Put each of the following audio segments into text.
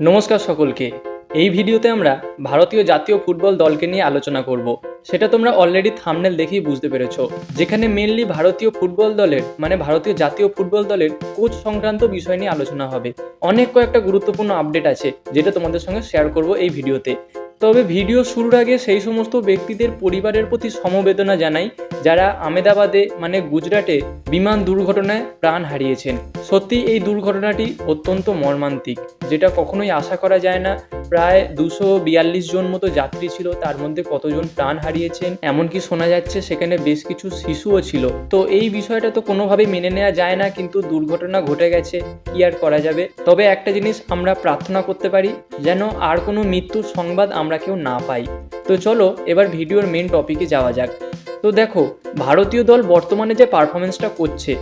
নমস্কার সকলকে। এই ভিডিওতে আমরা ভারতীয় জাতীয় ফুটবল দলকে নিয়ে আলোচনা করব। সেটা তোমরা অলরেডি থামনেল দেখেই বুঝতে পেরেছ। যেখানে মেনলি ভারতীয় ফুটবল দলের মানে ভারতীয় জাতীয় ফুটবল দলের কোচ সংক্রান্ত বিষয় নিয়ে আলোচনা হবে। অনেক কয়েকটা গুরুত্বপূর্ণ আপডেট আছে, যেটা তোমাদের সঙ্গে শেয়ার করব এই ভিডিওতে। তবে ভিডিও শুরুর আগে সেই সমস্ত ব্যক্তিদের পরিবারের প্রতি সমবেদনা জানাই, যারা আমেদাবাদে মানে গুজরাটে বিমান দুর্ঘটনায় প্রাণ হারিয়েছেন। সত্যি এই দুর্ঘটনাটি অত্যন্ত মর্মান্তিক, যেটা কখনোই আশা করা যায় না। প্রায় দুশো বিয়াল্লিশ জন মতো যাত্রী ছিল, তার মধ্যে কতজন প্রাণ হারিয়েছেন, এমনকি শোনা যাচ্ছে সেখানে বেশ কিছু শিশুও ছিল। তো এই বিষয়টা তো কোনোভাবেই মেনে নেওয়া যায় না, কিন্তু দুর্ঘটনা ঘটে গেছে, কি আর করা যাবে? তবে একটা জিনিস আমরা প্রার্থনা করতে পারি, যেন আর কোনো মৃত্যুর সংবাদ আমরা কেউ না পাই। তো চলো, এবার ভিডিওর মেন টপিকে যাওয়া যাক। তো দেখো, ভারতীয় দল বর্তমানে যে পারফরমেন্সটা করছে,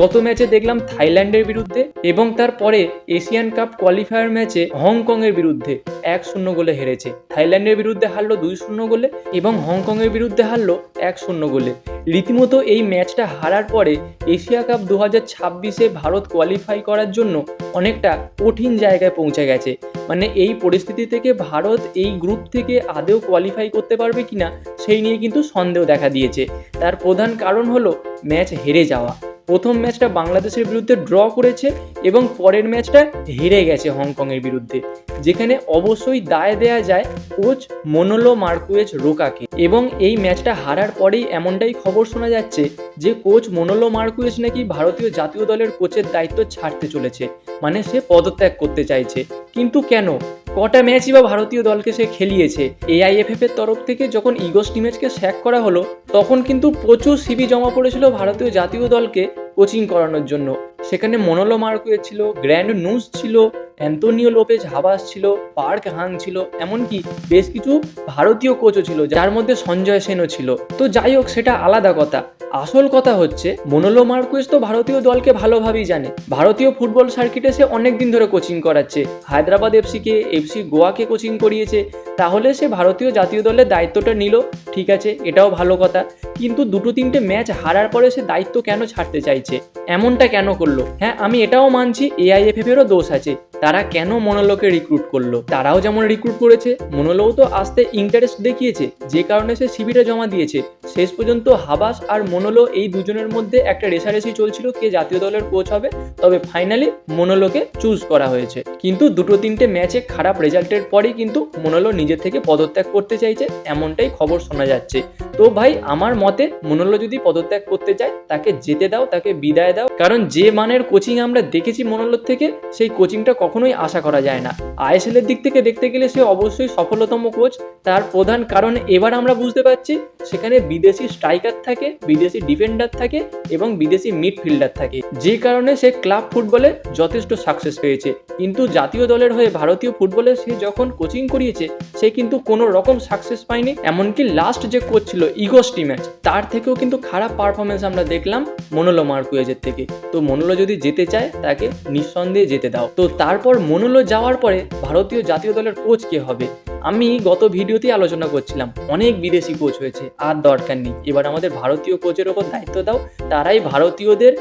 গত ম্যাচে দেখলাম থাইল্যান্ডের বিরুদ্ধে এবং তারপরে এশিয়ান কাপ কোয়ালিফায়ার ম্যাচে হংকংয়ের বিরুদ্ধে এক শূন্য গোলে হেরেছে। থাইল্যান্ডের বিরুদ্ধে হারলো দুই শূন্য গোলে এবং হংকংয়ের বিরুদ্ধে হারলো এক শূন্য গোলে। রীতিমতো এই ম্যাচটা হারার পরে এশিয়া কাপ দু হাজার ছাব্বিশে ভারত কোয়ালিফাই করার জন্য অনেকটা কঠিন জায়গায় পৌঁছে গেছে। মানে এই পরিস্থিতি থেকে ভারত এই গ্রুপ থেকে আদেও কোয়ালিফাই করতে পারবে কিনা, সেই নিয়ে কিন্তু সন্দেহ দেখা দিয়েছে। তার প্রধান কারণ হলো ম্যাচ হেরে যাওয়া। প্রথম ম্যাচটা বাংলাদেশের বিরুদ্ধে ড্র করেছে এবং পরের ম্যাচটা হেরে গেছে হংকংয়ের বিরুদ্ধে, যেখানে অবশ্যই দায় দেয়া যায় কোচ মনোলো মার্কুয়েজ রোকাকে। এবং এই ম্যাচটা হারার পরেই এমনটাই খবর শোনা যাচ্ছে যে কোচ মনোলো মার্কুয়েজ নাকি ভারতীয় জাতীয় দলের কোচের দায়িত্ব ছাড়তে চলেছে মানে সে পদত্যাগ করতে চাইছে। কিন্তু কেন? কটা ম্যাচই বা ভারতীয় দলকে সে খেলিয়েছে। এআইএফএফ এর তরফ থেকে যখন ইগোস টিমেজকে স্যাক করা হলো, তখন কিন্তু প্রচুর সিবি জমা পড়েছিল ভারতীয় জাতীয় দলকে কোচিং করানোর জন্য। সেখানে মনোলো মার্কুয়েজ ছিল গ্র্যান্ড নুস ছিল অ্যান্তোনিও লোপেজ হাবাস ছিল পার্ক হাং ছিল, এমনকি বেশ কিছু ভারতীয় কোচও ছিল, যার মধ্যে সঞ্জয় সেনও ছিল। তো যাই হোক, সেটা আলাদা কথা। আসল কথা হচ্ছে, মনোলো মার্কুয়েজ তো ভারতীয় দলকে ভালোভাবেই জানে। ভারতীয় ফুটবল সার্কিটে সে অনেক দিন ধরে কোচিং করাচ্ছে। হায়দ্রাবাদ এফসিকে, এফসি গোয়াকে কোচিং করিয়েছে। তাহলে সে ভারতীয় জাতীয় দলের দায়িত্বটা নিল? ঠিক আছে, এটাও ভালো কথা। কিন্তু দুটো তিনটে ম্যাচ হারার পরে সে দায়িত্ব কেন ছাড়তে চাইছে? এমনটা কেন করল? হ্যাঁ আমি এটাও মানছি এআইএফএফ এরও দোষ আছে। তারা কেন মনোলোকে রিক্রুট করল? তারাও যেমন রিক্রুট করেছে, মনোলোও তো আসতে ইন্টারেস্ট দেখিয়েছে, যে কারণে সে শিবিরে জমা দিয়েছে। শেষ পর্যন্ত হাবাস আর মনোলো এই দুজনের মধ্যে একটা রেসারেসি চলছিল কে জাতীয় দলের কোচ হবে, তবে ফাইনালি মনোলোকে চুজ করা হয়েছে। কিন্তু দুটো তিনটে ম্যাচে খারাপ রেজাল্টের পরেই কিন্তু মনোলো নিজের থেকে পদত্যাগ করতে চাইছে, এমনটাই খবর শোনা যাচ্ছে। তো ভাই, আমার মতে মনোলো যদি পদত্যাগ করতে চায়, তাকে যেতে দাও, তাকে বিদায় দাও। কারণ যে মানের কোচিং আমরা দেখেছি মনোলোর থেকে, সেই কোচিংটা কখনোই আশা করা যায় না। আইএসএল এর দিক থেকে দেখতে গেলে সে অবশ্যই সফলতম কোচ। তার প্রধান কারণ এবার আমরা বুঝতে পারছি, সেখানে বিদেশি স্ট্রাইকার থাকে, বিদেশি ডিফেন্ডার থাকে এবং বিদেশি মিডফিল্ডার থাকে। যে কারণে সে ক্লাব ফুটবলে যথেষ্ট সাকসেস পেয়েছে। কিন্তু জাতীয় দলের হয়ে ভারতীয় ফুটবলে সে যখন কোচিং করিয়েছে, সে কিন্তু কোনো রকম সাকসেস পায়নি। এমনকি লাস্ট যে কোচ ছিল ইগোস্টি ম্যাচ তার থেকেও কিন্তু খারাপ পারফরমেন্স আমরা দেখলাম মনোলো মার্কুয়েজের থেকে। তো মনোলো যদি যেতে চায়, তাকে নিঃসন্দেহে যেতে দাও। তো তারপর মনোলো যাওয়ার পরে ভারতীয় জাতীয় দলের কোচ কে হবে? আমি গত ভিডিওতেই আলোচনা করছিলাম। অনেক বিদেশি কোচ হয়েছে, আর দরকার নেই। এবার আমাদের ভারতীয় কোচের ওপর দায়িত্ব দাও। তারাই ভারতীয়দের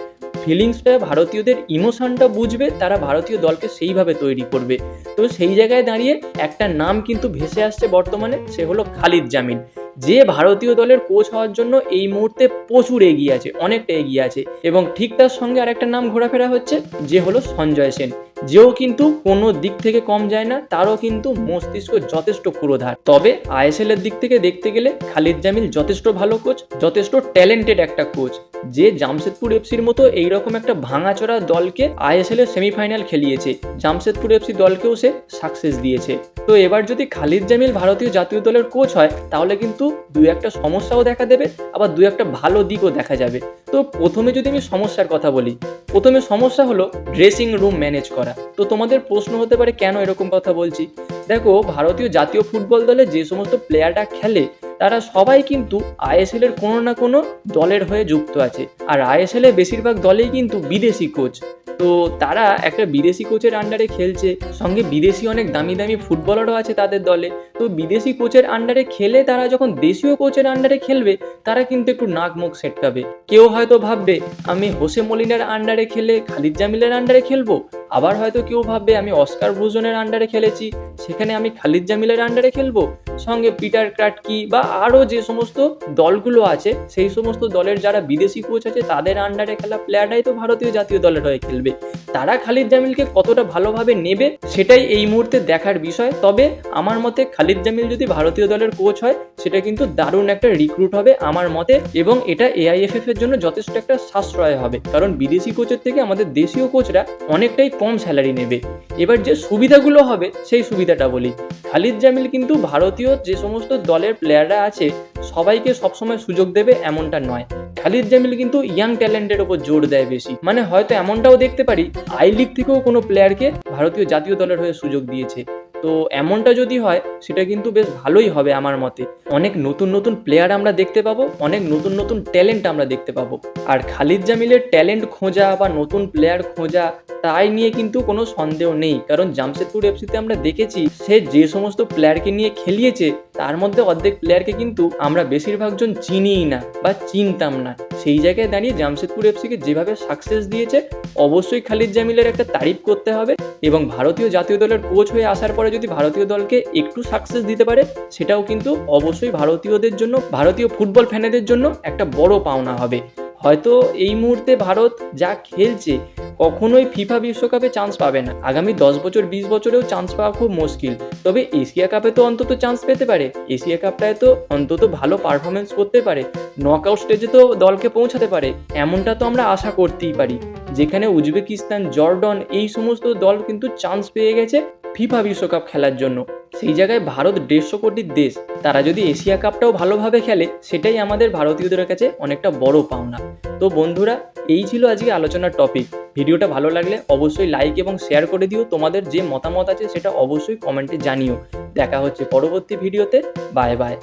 ফিলিংসটা ভারতীয়দের ইমোশনটা বুঝবে, তারা ভারতীয় দলকে সেইভাবে তৈরি করবে। তো সেই জায়গায় দাঁড়িয়ে একটা নাম কিন্তু ভেসে আসছে বর্তমানে, সে হলো খালিদ জামিন। যে ভারতীয় দলের কোচ হওয়ার জন্য এই মুহূর্তে প্রচুর এগিয়ে আছে, অনেকটা এগিয়ে আছে। এবং ঠিক তার সঙ্গে আরেকটা নাম ঘোরাফেরা হচ্ছে, যে হলো সঞ্জয় সেন। যেও কিন্তু কোনো দিক থেকে কম যায় না, তারও কিন্তু মস্তিষ্ক যথেষ্ট পুরোধার। তবে আইএসএল এর দিক থেকে দেখতে গেলে খালিদ জামিল যথেষ্ট ভালো কোচ যথেষ্ট ট্যালেন্টেড একটা কোচ যে জামশেদপুর এফসির মতো এইরকম একটা ভাঙাচোরা দলকে আইএসএল এর সেমিফাইনাল খেলিয়েছে। জামশেদপুর এফসি দলকেও সে সাকসেস দিয়েছে। তো এবার যদি খালিদ জামিল ভারতীয় জাতীয় দলের কোচ হয়, তাহলে কিন্তু দু একটা সমস্যাও দেখা দেবে, আবার দু একটা ভালো দিকও দেখা যাবে। তো প্রথমে যদি আমি সমস্যার কথা বলি প্রথমে সমস্যা হলো ড্রেসিং রুম ম্যানেজ করা। তো তোমাদের প্রশ্ন হতে পারে, কেন এরকম কথা বলছি? দেখো, ভারতীয় জাতীয় ফুটবল দলে যে সমস্ত প্লেয়াররা খেলে, তারা সবাই কিন্তু আইএসএল এর কোনো না কোনো দলের হয়ে যুক্ত আছে। আর আইএসএল এ বেশিরভাগ দলেই কিন্তু বিদেশি কোচ তো তারা একটা বিদেশি কোচের আন্ডারে খেলছে। সঙ্গে বিদেশি অনেক দামি দামি ফুটবলারও আছে তাদের দলে। তো বিদেশি কোচের আন্ডারে খেলে তারা যখন দেশীয় কোচের আন্ডারে খেলবে, তারা কিন্তু একটু নাক মুখ সেটকাবে। কেউ হয়তো ভাববে, আমি হোসে মলিনার আন্ডারে খেলে খালিদ জামিলের আন্ডারে খেলব? আবার হয়তো কেউ ভাববে, আমি অস্কার ব্রুজনের আন্ডারে খেলেছি, সেখানে আমি খালিদ জামিলের আন্ডারে খেলব? সঙ্গে পিটার ক্রাটকি বা আরও যে সমস্ত দলগুলো আছে, সেই সমস্ত দলের যারা বিদেশি কোচ আছে, তাদের আন্ডারে খেলা প্লেয়াররাই তো ভারতীয় জাতীয় দলের হয়ে খেলবে। তারা খালিদ জামিলকে কতটা ভালোভাবে নেবে, সেটাই এই মুহূর্তে দেখার বিষয়। তবে আমার মতে খালিদ জামিল যদি ভারতীয় দলের কোচ হয় সেটা কিন্তু দারুণ একটা রিক্রুট হবে আমার মতে এবং এটা এআইএফএফ এর জন্য যথেষ্ট একটা সাশ্রয় হবে। কারণ বিদেশি কোচের থেকে আমাদের দেশীয় কোচরা অনেকটাই কম স্যালারি নেবে। এবার যে সুবিধাগুলো হবে, সেই সুবিধাটা বলি। খালিদ জামিল কিন্তু ভারতীয় যে সমস্ত দলের প্লেয়াররা আছে, সবাইকে সবসময় সুযোগ দেবে এমনটা নয়। খালিদ জামিল কিন্তু ইয়াং ট্যালেন্টের ওপর জোর দেয় বেশি। মানে হয়তো এমনটাও দেখতে পারি আই লিগ থেকেও কোনো প্লেয়ারকে ভারতীয় জাতীয় দলের হয়ে সুযোগ দিয়েছে। তো এমনটা যদি হয়, সেটা কিন্তু বেশ ভালোই হবে আমার মতে। অনেক নতুন নতুন প্লেয়ার আমরা দেখতে পাবো, অনেক নতুন নতুন ট্যালেন্ট আমরা দেখতে পাবো। আর খালিদ জামিলের ট্যালেন্ট খোঁজা বা নতুন প্লেয়ার খোঁজা, তাই নিয়ে কিন্তু কোনো সন্দেহ নেই। কারণ জামশেদপুর এফসিতে আমরা দেখেছি, সে যে সমস্ত প্লেয়ারকে নিয়ে খেলিয়েছে তার মধ্যে অর্ধেক প্লেয়ারকে কিন্তু আমরা বেশিরভাগজন চিনিই না বা চিনতাম না। সেই জায়গায় দাঁড়িয়ে জামশেদপুর এফসিকে যেভাবে সাকসেস দিয়েছে, অবশ্যই খালিদ জামিলের একটা তারিফ করতে হবে এবং ভারতীয় জাতীয় দলের কোচ হয়ে আসার পরে যদি ভারতীয় দলকে একটু সাকসেস দিতে পারে, সেটাও কিন্তু অবশ্যই ভারতীয়দের জন্য, ভারতীয় ফুটবল ফ্যানেদের জন্য একটা বড় পাওনা হবে। হয়তো এই মুহূর্তে ভারত যা খেলছে, কখনোই ফিফা বিশ্বকাপে চান্স পাবে না। আগামী দশ বছর, বিশ বছরেও চান্স পাওয়া খুব মুশকিল। তবে এশিয়া কাপে তো অন্তত চান্স পেতে পারে। এশিয়া কাপটায় তো অন্তত ভালো পারফরমেন্স করতে পারে। নক আউট স্টেজে তো দলকে পৌঁছাতে পারে। এমনটা তো আমরা আশা করতেই পারি। যেখানে উজবেকিস্তান, জর্ডন, এই সমস্ত দল কিন্তু চান্স পেয়ে গেছে। ফিফা বিশ্বকাপ খেলার জন্য। সেই জায়গায় ভারত দেড়শো কোটির দেশ। তারা যদি এশিয়া কাপটাও ভালোভাবে খেলে, সেটাই আমাদের ভারতীয়দের কাছে অনেকটা বড় পাওনা। তো বন্ধুরা, এই ছিল আজকে আলোচনার টপিক ভিডিওটা ভালো লাগলে অবশ্যই লাইক এবং শেয়ার করে দিও। তোমাদের যে মতামত আছে, সেটা অবশ্যই কমেন্টে জানিও। দেখা হচ্ছে পরবর্তী ভিডিওতে। Bye bye